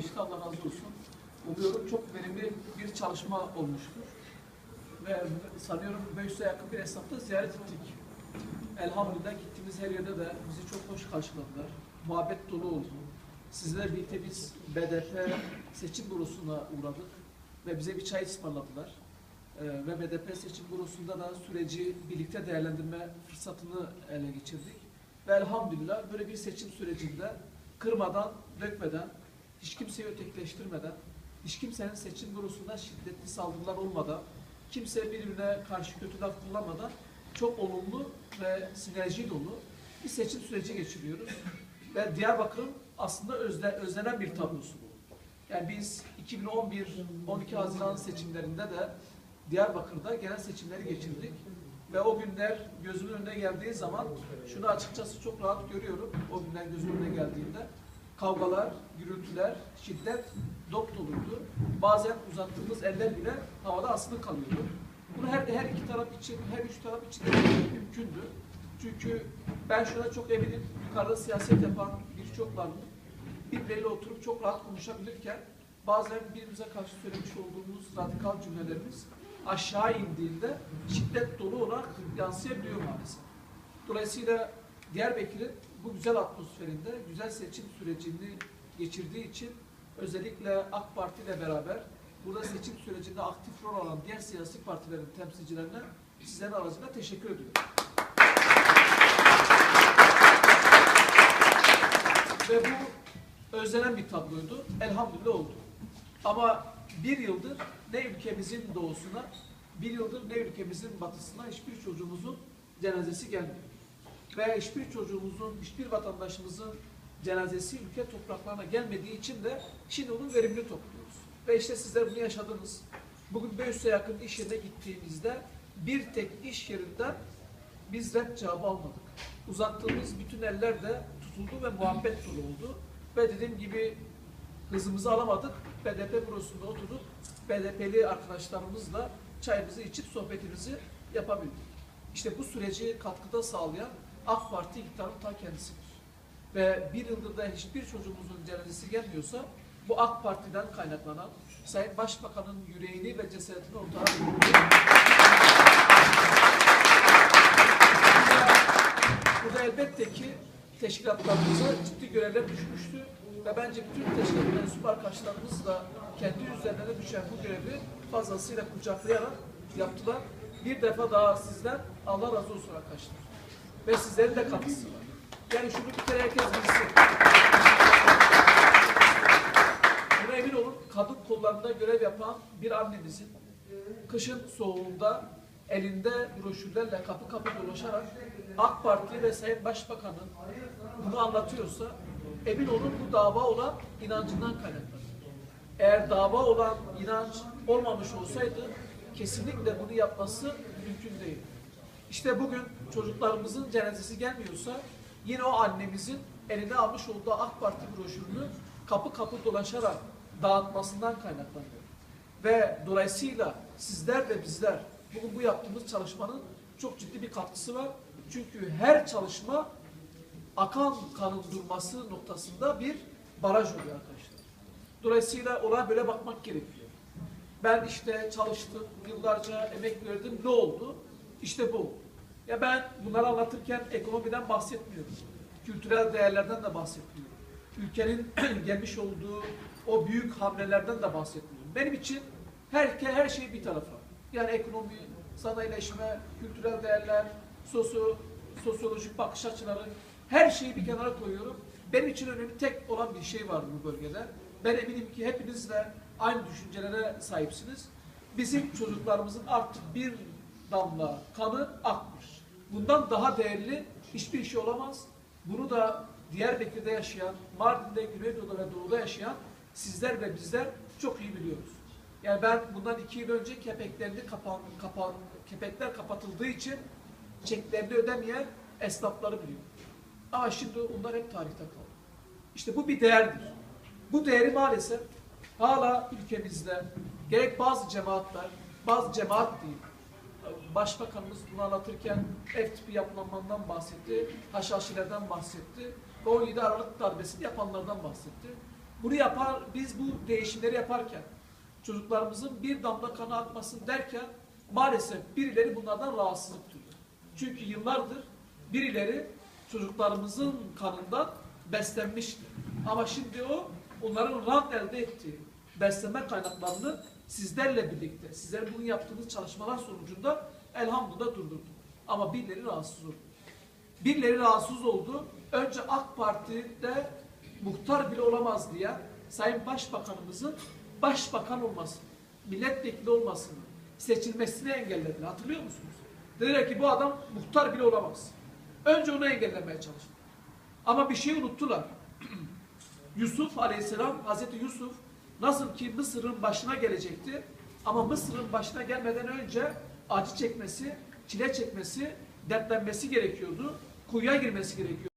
geçti. Allah razı olsun. Umuyorum çok verimli bir çalışma olmuştur. Ve sanıyorum 500'e yakın bir esnafta ziyaret ettik. Elhamdülillah gittiğimiz her yerde de bizi çok hoş karşıladılar. Muhabbet dolu oldu. Sizlerle birlikte biz BDP seçim bürosuna uğradık ve bize bir çay ısmarladılar. Ee, ve BDP seçim bürosunda da süreci birlikte değerlendirme fırsatını ele geçirdik. Ve elhamdülillah böyle bir seçim sürecinde kırmadan, dökmeden, hiç kimseyi ötekileştirmeden, hiç kimsenin seçim bürosunda şiddetli saldırılar olmadan, kimse birbirine karşı kötü laf kullanmadan çok olumlu ve sinerji dolu bir seçim süreci geçiriyoruz. Ve Diyarbakır'ın aslında özle, özlenen bir tablosu bu. Yani biz 2011-12 Haziran seçimlerinde de Diyarbakır'da genel seçimleri geçirdik. Ve o günler gözümün önüne geldiği zaman şunu açıkçası çok rahat görüyorum. O günler gözümün önüne geldiğinde kavgalar, gürültüler, şiddet dop doluydu. Bazen uzattığımız eller bile havada asılı kalıyordu. Bunu her, her iki taraf için, her üç taraf için de mümkündü. Çünkü ben şuna çok eminim, yukarıda siyaset yapan birçoklarının birbirleriyle oturup çok rahat konuşabilirken bazen birbirimize karşı söylemiş olduğumuz radikal cümlelerimiz aşağı indiğinde şiddet dolu olarak yansıyabiliyor maalesef. Dolayısıyla Diyarbakır'ın bu güzel atmosferinde güzel seçim sürecini geçirdiği için özellikle AK Parti ile beraber burada seçim sürecinde aktif rol alan diğer siyasi partilerin temsilcilerine sizlerin aracılığıyla teşekkür ediyorum. Ve bu özlenen bir tabloydu. Elhamdülillah oldu. Ama bir yıldır ne ülkemizin doğusuna, bir yıldır ne ülkemizin batısına hiçbir çocuğumuzun cenazesi gelmiyor. Ve hiçbir çocuğumuzun, hiçbir vatandaşımızın cenazesi ülke topraklarına gelmediği için de şimdi onun verimini topluyoruz. Ve işte sizler bunu yaşadınız. Bugün 500'e yakın iş yerine gittiğimizde bir tek iş yerinden biz red cevabı almadık. Uzattığımız bütün eller de tutuldu ve muhabbet dolu oldu. Ve dediğim gibi hızımızı alamadık. BDP bürosunda oturduk. BDP'li arkadaşlarımızla çayımızı içip sohbetimizi yapabildik. İşte bu süreci katkıda sağlayan AK Parti iktidarın ta kendisidir. Ve bir yıldır da hiçbir çocuğumuzun cenazesi gelmiyorsa bu AK Parti'den kaynaklanan Sayın Başbakan'ın yüreğini ve cesaretini ortaya. Burada elbette ki teşkilatlarımıza ciddi görevler düşmüştü ve bence bütün teşkilat mensup arkadaşlarımız da kendi üzerlerine düşen bu görevi fazlasıyla kucaklayarak yaptılar. Bir defa daha sizden Allah razı olsun arkadaşlar. Ve sizlerin de katkısı var. Yani şunu bir kere herkes bilsin. Buna emin olun kadın kollarında görev yapan bir annemizin kışın soğuğunda elinde broşürlerle kapı kapı dolaşarak AK Parti ve Sayın Başbakan'ın bunu anlatıyorsa emin olun bu dava olan inancından kaynaklanır. Eğer dava olan inanç olmamış olsaydı kesinlikle bunu yapması mümkün değil. İşte bugün çocuklarımızın cenazesi gelmiyorsa yine o annemizin eline almış olduğu AK Parti broşürünü kapı kapı dolaşarak dağıtmasından kaynaklanıyor. Ve dolayısıyla sizler ve bizler bugün bu yaptığımız çalışmanın çok ciddi bir katkısı var. Çünkü her çalışma akan kanın durması noktasında bir baraj oluyor arkadaşlar. Dolayısıyla olaya böyle bakmak gerekiyor. Ben işte çalıştım, yıllarca emek verdim, ne oldu? İşte bu. Ya ben bunları anlatırken ekonomiden bahsetmiyorum. Kültürel değerlerden de bahsetmiyorum. Ülkenin gelmiş olduğu o büyük hamlelerden de bahsetmiyorum. Benim için her, her şey bir tarafa. Yani ekonomi, sanayileşme, kültürel değerler, sosyo, sosyolojik bakış açıları her şeyi bir kenara koyuyorum. Benim için önemli tek olan bir şey var bu bölgede. Ben eminim ki hepiniz de aynı düşüncelere sahipsiniz. Bizim çocuklarımızın artık bir damla kanı akmış. Bundan daha değerli hiçbir şey olamaz. Bunu da Diyarbakır'da yaşayan, Mardin'de, Güneydoğu'da ve Doğu'da yaşayan sizler ve bizler çok iyi biliyoruz. Yani ben bundan iki yıl önce kepeklerini kapan, kapan, kepekler kapatıldığı için çeklerini ödemeyen esnafları biliyorum. Ama şimdi onlar hep tarihte kaldı. İşte bu bir değerdir. Bu değeri maalesef hala ülkemizde gerek bazı cemaatler, bazı cemaat değil, Başbakanımız bunu anlatırken ev tipi yapılanmandan bahsetti, haşhaşilerden bahsetti ve 17 Aralık darbesini yapanlardan bahsetti. Bunu yapar, biz bu değişimleri yaparken çocuklarımızın bir damla kanı akmasın derken maalesef birileri bunlardan rahatsızlık duyuyor. Çünkü yıllardır birileri çocuklarımızın kanından beslenmişti. Ama şimdi o onların rant elde ettiği beslenme kaynaklarını sizlerle birlikte, sizlerin bugün yaptığınız çalışmalar sonucunda elhamdülillah durdurdu. Ama birileri rahatsız oldu. Birileri rahatsız oldu. Önce AK Parti'de muhtar bile olamaz diye Sayın Başbakanımızın başbakan olmasını, milletvekili olmasını, seçilmesini engellediler. Hatırlıyor musunuz? Dediler ki bu adam muhtar bile olamaz. Önce onu engellemeye çalıştılar. Ama bir şey unuttular. Yusuf Aleyhisselam, Hazreti Yusuf nasıl ki Mısır'ın başına gelecekti ama Mısır'ın başına gelmeden önce acı çekmesi, çile çekmesi, dertlenmesi gerekiyordu. Kuyuya girmesi gerekiyordu.